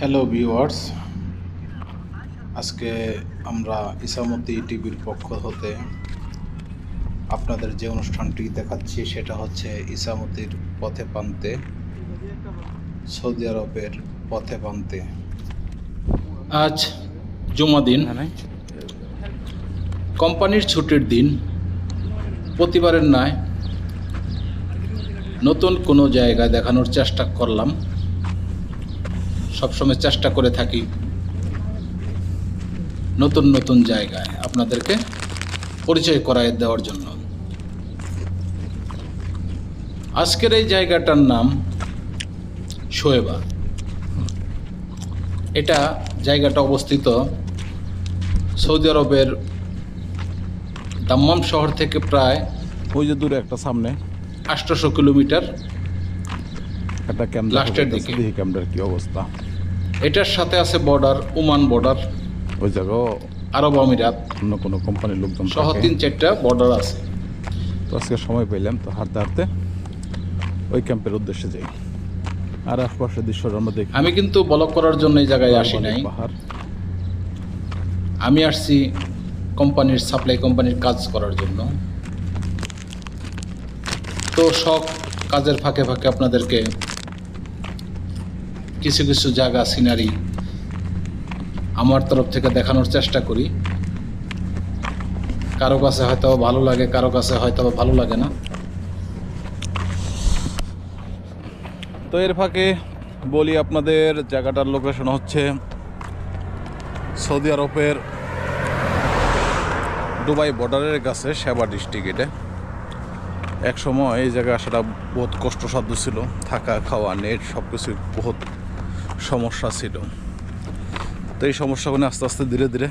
Hello viewers আজকে আমরা ইসামতি টিভির পক্ষ হতে আপনাদের যে অনুষ্ঠানটি দেখাচ্ছি, সেটা হচ্ছে ইসামতির পথে পান্তে সৌদি আরবের পথে পান্তে আজ জুমা দিন। কোম্পানির ছুটির দিন। প্রতিবারের নয় নতুন কোনো জায়গায় দেখানোর চেষ্টা করলাম। সবসময় চেষ্টা করে থাকি নতুন নতুন জায়গায় আপনাদেরকে পরিচয় করায় দেওয়ার জন্য। আজকের এই জায়গাটার নাম শোয়েবা। এটা জায়গাটা অবস্থিত সৌদি আরবের দাম্মাম শহর থেকে প্রায় ওই যে দূরে একটা সামনে। আটশোশো কিলোমিটার একটা ক্যামেরা লাস্টের দিকে। ক্যামেরার কি অবস্থা। এটার সাথে আছে বর্ডার ওমান বর্ডার ওই জায়গাও আরব আমিরাত। অন্য কোনো কোম্পানির লোকজন সহ তিন চারটা বর্ডার আছে। তো আজকে সময় পেলাম তো হাঁটতে হাঁটতে ওই ক্যাম্পের উদ্দেশ্যে যাই। আর আশপাশের দৃশ্যটা আমরা দেখি। আমি কিন্তু ব্লক করার জন্য এই জায়গায় আসি নাই। পাহাড়। আমি আসছি কোম্পানির সাপ্লাই কোম্পানির কাজ করার জন্য। তো সব কাজের ফাঁকে ফাঁকে আপনাদেরকে কিছু কিছু জায়গা সিনারি আমার তরফ থেকে দেখানোর চেষ্টা করি। কারও কাছে হয়তো ভালো লাগে, কারও কাছে হয়তো ভালো লাগে না। তো এর ফাঁকে বলি আপনাদের, জায়গাটার লোকেশন হচ্ছে সৌদি আরবের দুবাই বর্ডারের কাছে সেবা ডিস্ট্রিক্ট এক সময় এই জায়গায় আসাটা বহুত কষ্টসাধ্য ছিল, থাকা, খাওয়া নেট সব কিছু বহুত সমস্যা ছিল। তো এই সমস্যাগুলি আস্তে আস্তে ধীরে ধীরে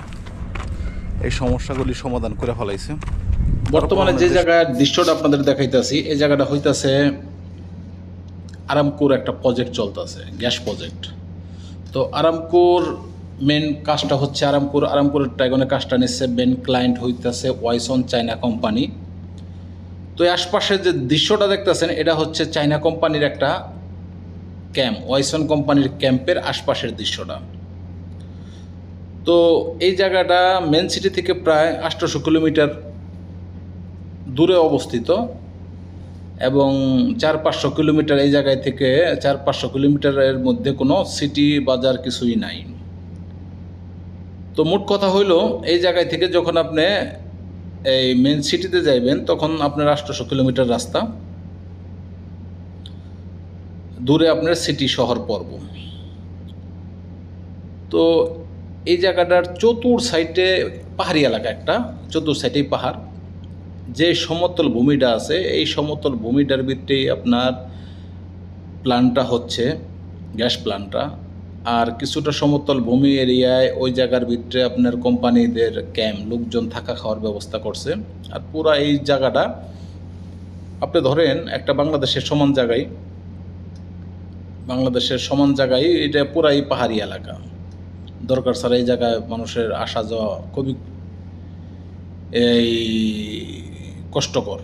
এই সমস্যাগুলি সমাধান করে ফেলাইছে। বর্তমানে যে জায়গার দৃশ্যটা আপনাদের দেখাইতেছি এই জায়গাটা হইতাছে আরামকোর একটা প্রজেক্ট চলতেছে গ্যাস প্রজেক্ট তো আরামকোর মেন কাজটা হচ্ছে আরামকোর আরামকোরের ট্রাইগনের কাজটা নিচ্ছে মেন ক্লায়েন্ট হইতাছে ওয়াইসন চায়না কোম্পানি তো এই আশপাশের যে দৃশ্যটা দেখতেছেন এটা হচ্ছে চায়না কোম্পানির একটা ক্যাম্প, ওয়াইসন কোম্পানির ক্যাম্পের আশপাশের দৃশ্যটা। তো এই জায়গাটা মেন সিটি থেকে প্রায় আটশোশো কিলোমিটার দূরে অবস্থিত এবং চার পাঁচশো কিলোমিটার এই জায়গায় থেকে চার পাঁচশো কিলোমিটারের মধ্যে কোনো সিটি বাজার কিছুই নাই। তো মোট কথা হইল, এই জায়গায় থেকে যখন আপনি এই মেন সিটিতে যাইবেন, তখন আপনার আটশোশো কিলোমিটার রাস্তা। দূরে আপনার সিটি শহর, পর্ব। তো এই জায়গাটার চতুর সাইডে পাহাড়ি এলাকা একটা, চতুর সাইডেই পাহাড়। যে সমতল ভূমিটা আছে, এই সমতল ভূমিটার ভিতরেই আপনার প্ল্যানটা হচ্ছে গ্যাস প্ল্যানটা আর কিছুটা সমতল ভূমি এরিয়ায় ওই জায়গার ভিতরে আপনার কোম্পানিদের ক্যাম্প, লোকজন থাকা খাওয়ার ব্যবস্থা করছে। আর পুরা এই জায়গাটা, আপনি ধরেন একটা বাংলাদেশের সমান জায়গায় বাংলাদেশের সমান জায়গায় এটা পুরাই পাহাড়ি এলাকা। দরকার ছাড়া এই জায়গায় মানুষের আসা যাওয়া খুবই এই কষ্টকর।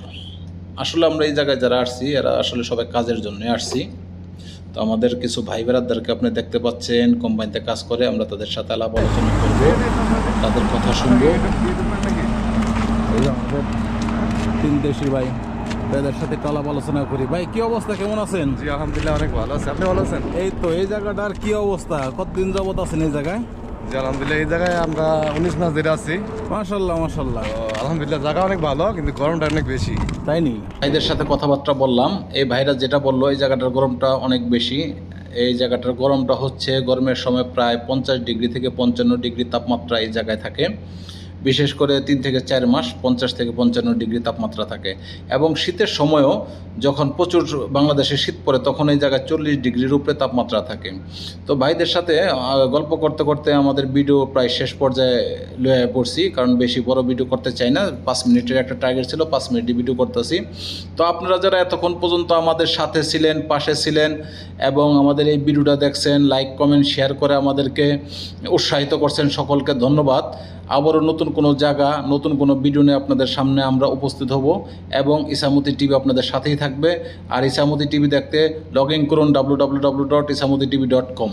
আসলে আমরা এই জায়গায় যারা আসছি, এরা আসলে সবাই কাজের জন্য আসছি। তো আমাদের কিছু ভাই বেড়াদারকে আপনি দেখতে পাচ্ছেন, কোম্পানিতে কাজ করে, আমরা তাদের সাথে আলাপ আলোচনা করব, তাদের কথা শুনব। তিন দেশি ভাই। তাদের সাথে একটু আলোচনা করি। ভাই কি অবস্থা? কেমন আছেন? জি আলহামদুলিল্লাহ অনেক ভালো আছে। আপনি ভালো আছেন? এই তো এই জায়গাটার কি অবস্থা? কতদিন যাবত আছেন এই জায়গায়? জি আলহামদুলিল্লাহ এই জায়গায় আমরা উনিশ মাস ধরে আছি। মাশাল্লাহ মাশাল্লাহ। আলহামদুলিল্লাহ জায়গা অনেক ভালো কিন্তু গরমটা অনেক বেশি। তাই নি? ভাইদের সাথে কথাবার্তা বললাম। এই ভাইরা যেটা বলল এই জায়গাটার গরমটা অনেক বেশি। এই জায়গাটার গরমটা হচ্ছে গরমের সময় প্রায় পঞ্চাশ ডিগ্রি থেকে পঞ্চান্ন ডিগ্রি তাপমাত্রা এই জায়গায় থাকে। বিশেষ করে তিন থেকে চার মাস পঞ্চাশ থেকে পঞ্চান্ন ডিগ্রি তাপমাত্রা থাকে। এবং শীতের সময়ও যখন প্রচুর বাংলাদেশে শীত পড়ে, তখন এই জায়গায় চল্লিশ ডিগ্রির উপরে তাপমাত্রা থাকে। তো ভাইদের সাথে গল্প করতে করতে আমাদের ভিডিও প্রায় শেষ পর্যায়ে লয়ে পড়ছি, কারণ বেশি বড় ভিডিও করতে চাই না। পাঁচ মিনিটের একটা টার্গেট ছিল, পাঁচ মিনিটই ভিডিও করতেছি। তো আপনারা যারা এতক্ষণ পর্যন্ত আমাদের সাথে ছিলেন, পাশে ছিলেন, এবং আমাদের এই ভিডিওটা দেখছেন লাইক কমেন্ট শেয়ার করে আমাদেরকে উৎসাহিত করছেন সকলকে ধন্যবাদ। আবারও নতুন কোনো জায়গা, নতুন কোনো ভিডিও নিয়ে আপনাদের সামনে আমরা উপস্থিত হব এবং ইসামতি টিভি আপনাদের সাথেই থাকবে। আর ইসামতি টিভি দেখতে লগ ইন করুন W W W dot Ichamati TV dot com